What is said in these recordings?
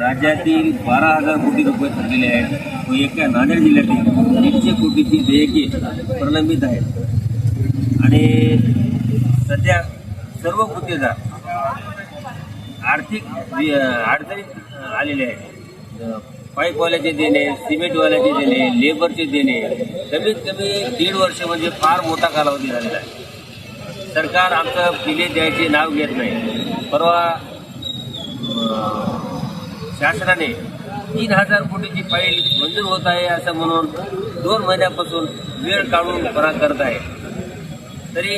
राज्यातील बारा हजार कोटी रुपये ठरलेले आहेत. व एका नांदेड जिल्ह्यातील दीडशे कोटीची देयके प्रलंबित आहेत. आणि सध्या सर्व गुत्तेदार आर्थिक अडचणीत आलेले आहेत. पाईपवाल्याचे देणे सिमेंटवाल्याचे देणे लेबरचे देणे कमीत कमी दीड वर्ष म्हणजे फार मोठा कालावधी झालेला आहे. सरकार आमचं बिले द्यायचे नाव घेत नाही. परवा शासनाने तीन हजार कोटीची फाईल मंजूर होत आहे असं म्हणून दोन महिन्यापासून वेळ काढून परा करत आहे. तरी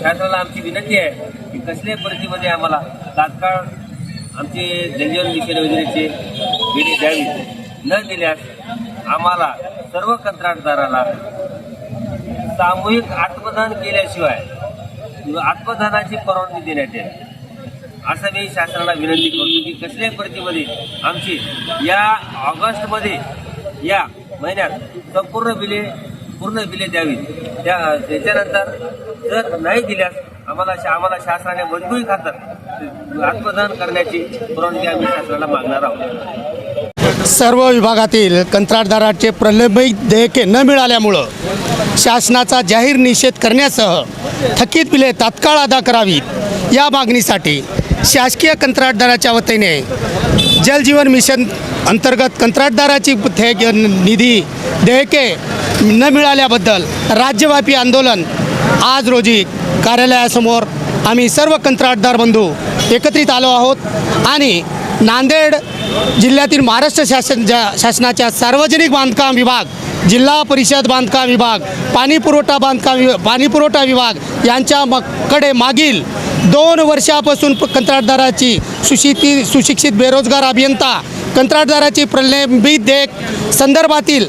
शासनाला आमची विनंती आहे की कसल्याही परिस्थितीमध्ये आम्हाला तात्काळ आमचे जलजीवन मिशन योजनेचे बिले द्यावी. न दिल्यास आम्हाला सर्व कंत्राटदाराला सामूहिक आत्मदान केल्याशिवाय आत्मदानाची परवानगी देण्यात येईल. असं मी शासनाला विनंती करतो की कसल्याही परिस्थितीमध्ये आमची या ऑगस्टमध्ये या महिन्यात संपूर्ण बिले पूर्ण बिले द्यावी त्या त्याच्यानंतर जर नाही दिल्यास आम्हाला शा- आम्हाला शासनाने मजबुरी खातर आत्मदान करण्याची परवानगी आम्ही शासनाला मागणार आहोत. सर्व विभागातील कंत्राटदाराचे प्रलंबित देयके न मिळाल्यामुळं शासनाचा जाहीर निषेध करण्यासह थकीत बिले तात्काळ अदा करावीत. या मागणीसाठी शासकीय कंत्राटदाराच्या वतीने जलजीवन मिशन अंतर्गत कंत्राटदाराची थे निधी देयके न मिळाल्याबद्दल राज्यव्यापी आंदोलन आज रोजी कार्यालयासमोर आम्ही सर्व कंत्राटदार बंधू एकत्रित आलो आहोत आणि नांदेड जिल्ह्यातील महाराष्ट्र शासन ज्या शासनाच्या सार्वजनिक बांधकाम विभाग जिल्हा परिषद बांधकाम विभाग पाणी पुरवठा बांधकाम वि पाणी पुरवठा विभाग यांच्या मकडे मागील दोन वर्षापासून प- कंत्राटदाराची सुशिती सुशिक्षित बेरोजगार अभियंता कंत्राटदाराची प्रलंबित देख संदर्भातील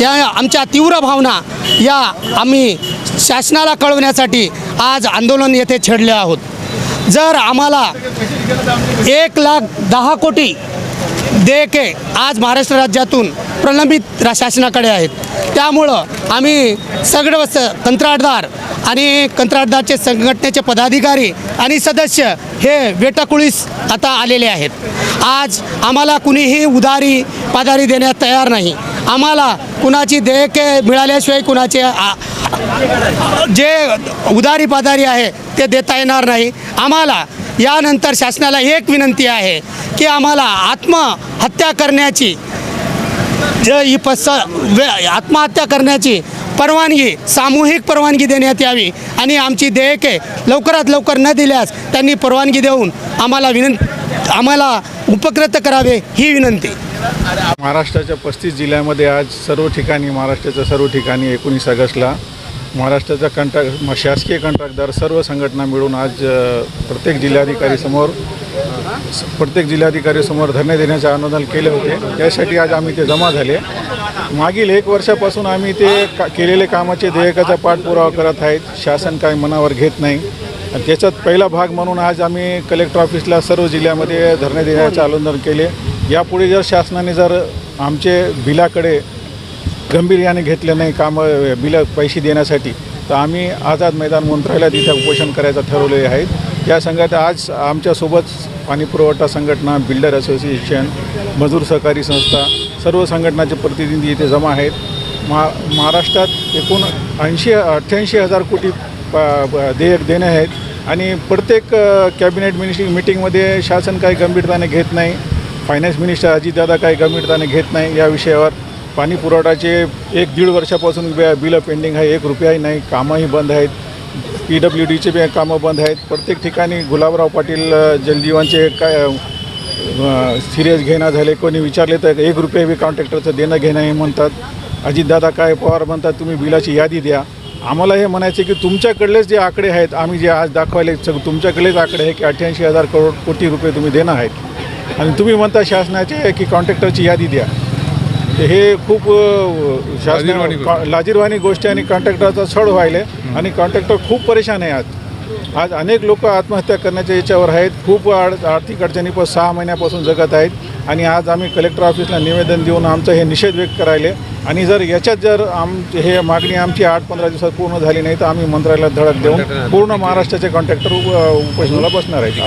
या आमच्या तीव्र भावना या आम्ही शासनाला कळवण्यासाठी आज आंदोलन येथे छेडले आहोत. जर आम्हाला एक लाख दहा कोटी देयके आज महाराष्ट्र राज्यातून प्रलंबित शासनाकडे आहेत. त्यामुळं आम्ही सगळं स कंत्राटदार आणि कंत्राटदारचे संघटनेचे पदाधिकारी आणि सदस्य हे वेटाकुळीस आता आलेले आहेत. आज आम्हाला कुणीही उधारी पादारी देण्यात तयार नाही. आम्हाला कुणाची देयके मिळाल्याशिवाय कुणाचे आ- जे उदारी पादारी आहे ते देता येणार नाही. आम्हाला यानंतर शासनाला एक विनंती आहे की आम्हाला आत्महत्या करण्याची ज ही पस वे आत्महत्या करण्याची परवानगी सामूहिक परवानगी देण्यात यावी आणि आमची देयके लवकरात लवकर न दिल्यास त्यांनी परवानगी देऊन आम्हाला विनं आम्हाला उपकृत करावे ही विनंती. महाराष्ट्राच्या पस्तीस जिल्ह्यामध्ये आज सर्व ठिकाणी महाराष्ट्राच्या सर्व ठिकाणी एकोणीस ऑगस्टला महाराष्ट्राचा कंट्रॅक्ट शासकीय कंत्राटदार सर्व संघटना मिळून आज प्रत्येक जिल्हाधिकारीसमोर प्रत्येक जिल्हाधिकारीसमोर धरणे देण्याचे आंदोलन केले होते. त्यासाठी आज आम्ही ते जमा झाले. मागील एक वर्षापासून आम्ही ते का केलेले कामाचे देयकाचा पाठपुरावा करत आहेत. शासन काय मनावर घेत नाही. आणि त्याच्यात पहिला भाग म्हणून आज आम्ही कलेक्टर ऑफिसला सर्व जिल्ह्यामध्ये धरणे देण्याचे आंदोलन केले. यापुढे जर शासनाने जर आमचे बिलाकडे गंभीर्याने घेतले नाही कामं बिलं पैसे देण्यासाठी तर आम्ही आझाद मैदान मंत्रालयात इथे उपोषण करायचं ठरवलेले आहेत त्या संघात आज आमच्यासोबत पाणी पुरवठा संघटना बिल्डर असोसिएशन मजूर सहकारी संस्था सर्व संघटनाचे प्रतिनिधी इथे जमा आहेत. महा महाराष्ट्रात एकूण ऐंशी अठ्ठ्याऐंशी हजार कोटी ब- देयक देणे आहेत आणि प्रत्येक कॅबिनेट मिनिस्टर मिटिंगमध्ये शासन काही गंभीरताने घेत नाही. फायनान्स मिनिस्टर अजितदादा काही गंभीरताने घेत नाही या विषयावर. पाणी पुरवठाचे एक दीड वर्षापासून बिलं पेंडिंग आहे एक रुपयाही नाही कामंही बंद आहेत. पी डब्ल्यू डीचे बी कामं बंद आहेत. प्रत्येक ठिकाणी गुलाबराव पाटील जलजीवांचे जलजीवनचे काय सिरियस घेणं झाले कोणी विचारले तर एक रुपये बी कॉन्ट्रॅक्टरचं देणं घेणं हे म्हणतात. अजितदादा काय पवार म्हणतात तुम्ही बिलाची यादी द्या. आम्हाला हे म्हणायचे की तुमच्याकडलेच जे आकडे आहेत आम्ही जे आज दाखवायले सग तुमच्याकडेच आकडे आहे की अठ्ठ्याऐंशी हजार करोड कोटी रुपये तुम्ही देणं आहेत. आणि तुम्ही म्हणता शासनाचे की कॉन्ट्रॅक्टरची यादी द्या. हे खूप शासन लाजीरवाणी गोष्टी. आणि कॉन्ट्रॅक्टरचा छळ व्हायले आणि कॉन्ट्रॅक्टर खूप परेशान आहे आज. आज अनेक लोक आत्महत्या करण्याच्या याच्यावर आहेत. खूप आड आर्थिक अडचणीपासून सहा महिन्यापासून जगत आहेत. आणि आज आम्ही कलेक्टर ऑफिसला निवेदन देऊन आमचा हे निषेध व्यक्त करायले आणि जर याच्यात जर आम हे मागणी आमची आठ पंधरा दिवसात पूर्ण झाली नाही तर आम्ही मंत्रालयात धडक देऊन पूर्ण महाराष्ट्राचे कॉन्ट्रॅक्टर उपोषणाला बसणार आहेत.